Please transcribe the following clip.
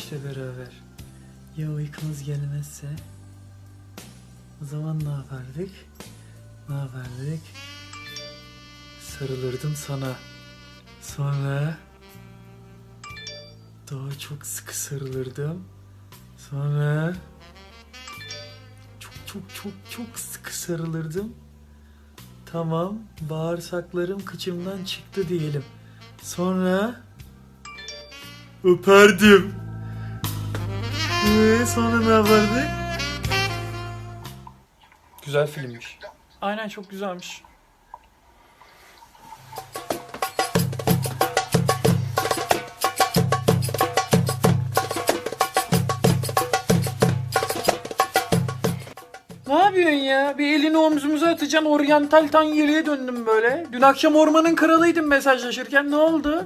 işte beraber. Ya uykumuz gelmezse? O zaman ne yapardık? Ne yapardık? Sarılırdım sana. Sonra daha çok sıkı sarılırdım. Sonra çok çok çok çok sıkı sarılırdım. Tamam, bağırsaklarım kıçımdan çıktı diyelim. Sonra öperdim. Ee, sonra ne yapardık? Güzel filmmiş. Aynen çok güzelmiş. Ne yapıyorsun ya? Bir elini omzumuza atacaksın oryantal tanyeliğe döndüm böyle. Dün akşam ormanın kralıydım mesajlaşırken ne oldu?